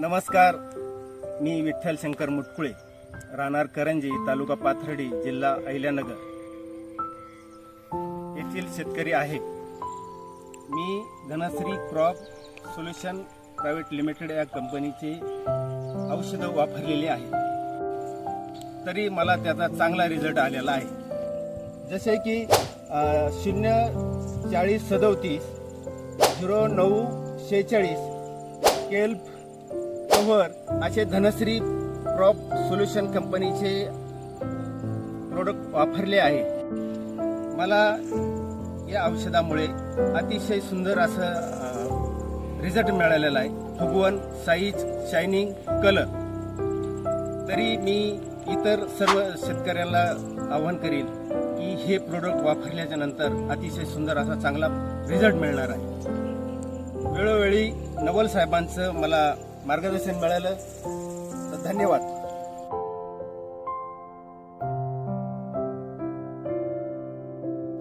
नमस्कार. मी विठ्ठल शंकर मुटकुळे राहणार करंजी तालुका पाथर्डी जिल्हा अहिल्यानगर. येथील शेतकरी आहे मी Dhanashree crop solution private limited या कंपनीचे औषधं वापरलेली आहे तरी मला त्याचा चांगला रिझल्ट आलेला आहे. जसे की शून्य चाळीस सदोतीस झिरो नऊ शेहेचाळीस केल्प कव्हर असे धनश्री क्रॉप सोल्युशन कंपनीचे प्रोडक्ट वापरले आहे. मला या औषधामुळे अतिशय सुंदर असं रिझल्ट मिळालेला आहे. फुगवन साईज शायनिंग कलर तरी मी इतर सर्व शेतकऱ्यांना आवाहन करीन की हे प्रोडक्ट वापरल्याच्या नंतर अतिशय सुंदर असा चांगला रिझल्ट मिळणार आहे. वेळोवेळी नवल साहेबांचं मला मार्गदर्शन मिळालं तर धन्यवाद.